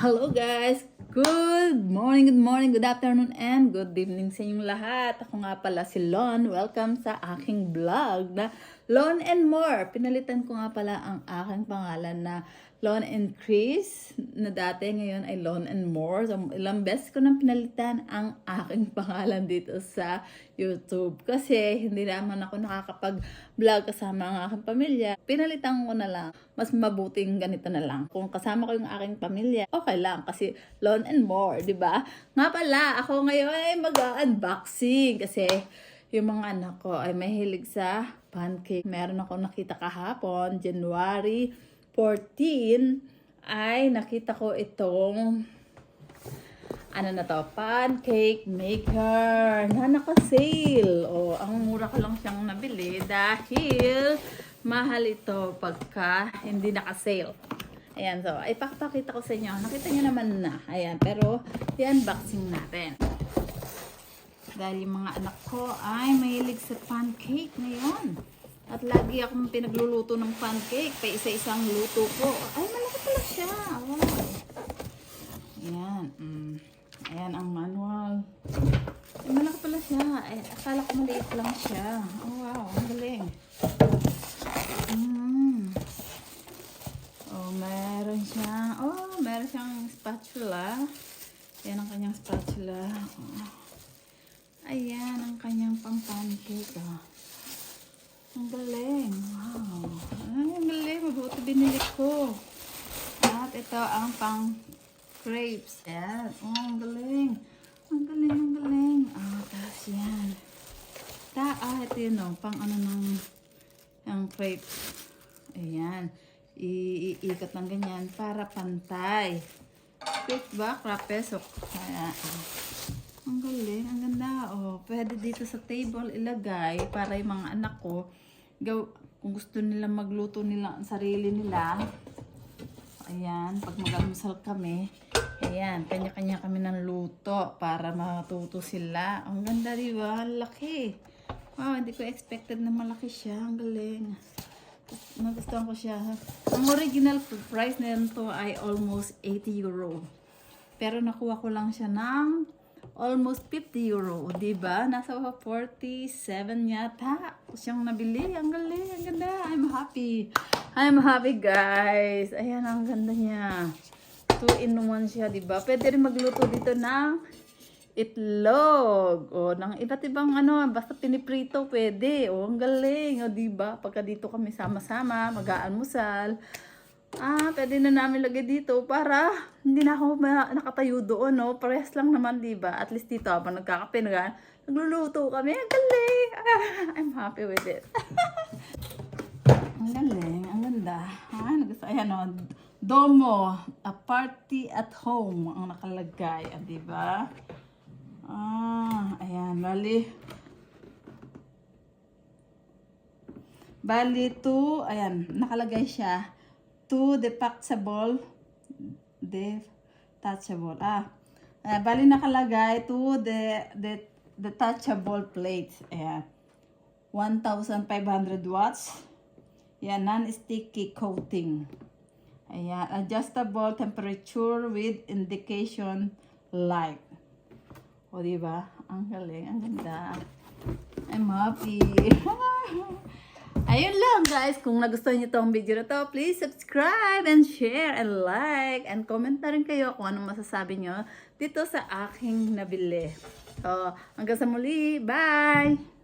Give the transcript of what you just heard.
Hello guys! Good morning, good morning, good afternoon, and good evening sa inyong lahat. Ako nga pala si Lon. Welcome sa aking vlog na Lon and More. Pinalitan ko nga pala ang aking pangalan na Lon and Chris na dati ngayon ay Lon and More. So, ilang beses ko nang pinalitan ang aking pangalan dito sa YouTube. Kasi hindi naman ako nakakapag-vlog kasama ang aking pamilya. Pinalitan ko na lang. Mas mabuting ganito na lang. Kung kasama ko yung aking pamilya, okay lang. Kasi Lon and More, di ba? Nga pala, ako ngayon ay mag-unboxing. Kasi yung mga anak ko ay mahilig sa pancake. Meron ako nakita kahapon, January 14, ay nakita ko itong ano na to, pancake maker na naka-sale. O, ang mura ko lang siyang nabili dahil mahal ito pagka hindi naka-sale. Ayan, so, ipapakita ko sa inyo. Nakita niyo naman na. Ayan, pero i-unboxing natin. Dahil yung mga anak ko ay mahilig sa pancake ngayon. At lagi akong pinagluluto ng pancake. Pa isa-isang luto ko. Ay, malaki pala siya. Wow. Ayan. Mm. Ayan ang manual. Ay, malaki pala siya. Ay, akala ko maliit lang siya. Oh, wow. Ang galing. Mm. Oh, meron siya. Oh, meron siyang spatula. Ayan ang kanyang spatula. Oh. Ayan ang kanyang pang-pancake. Oh. Ang galing. Wow. Ay, ang galing. Mabuti binili ko. At ito ang pang crepes. Ayan. Oh, ang galing. Ang galing, ang galing. Ah, tapos yan. Ta, ah, ito yun oh. Pang ano ng ang crepes. Ayan. Iikot ng ganyan para pantay. Quick ba? Crapes. O, kaya, ah. Ang galing, ang ganda. Oh, pwede dito sa table ilagay para yung mga anak ko gaw kung gusto nila magluto nila ang sarili nila. Ayan, pag mag-almusal kami, ayan, kanya-kanya kami ng luto para matuto sila. Ang ganda, di ba? Ang laki. Wow, hindi ko expected na malaki siya. Ang galing. Nagustuhan ko siya. Ang original price nito ay almost 80 euro. Pero nakuha ko lang siya ng almost 50 euro, 'di ba? Nasa 47 yata siyang nabili. Ang galing, ang ganda. I'm happy. I'm happy, guys. Ayan, ang ganda niya. Two in one siya, 'di ba? Pwede rin magluto dito ng itlog. O, ng iba't ibang ano, basta piniprito, pwede. O, ang galing. O, di ba? Pagka dito kami sama-sama, mag-aanmusal. Ah, pwede na namin lagay dito para hindi na ako nakatayo doon, no? Parehas lang naman, di ba? At least dito, habang nagkakape, nag nagluluto kami. Ang galing! Ah, I'm happy with it. ang galing, ang ganda. Ah, nagusto. Ayan, o. Domo, a party at home ang nakalagay, ah, di ba? Ah, ayan, bali. Bali, to, ayan, nakalagay siya. To detachable, detachable, ah. Ah, bali nakalagay to the, the detachable plates. Ayan. 1,500 watts. Yan, non-sticky coating. Ayan, adjustable temperature with indication light. O, di ba? Ang galing, ang ganda. I'm happy. Ayun lang guys, kung nagustuhan niyo tong video na to, please subscribe and share and like and comment na rin kayo kung anong masasabi niyo dito sa aking nabili. So, hanggang sa muli. Bye!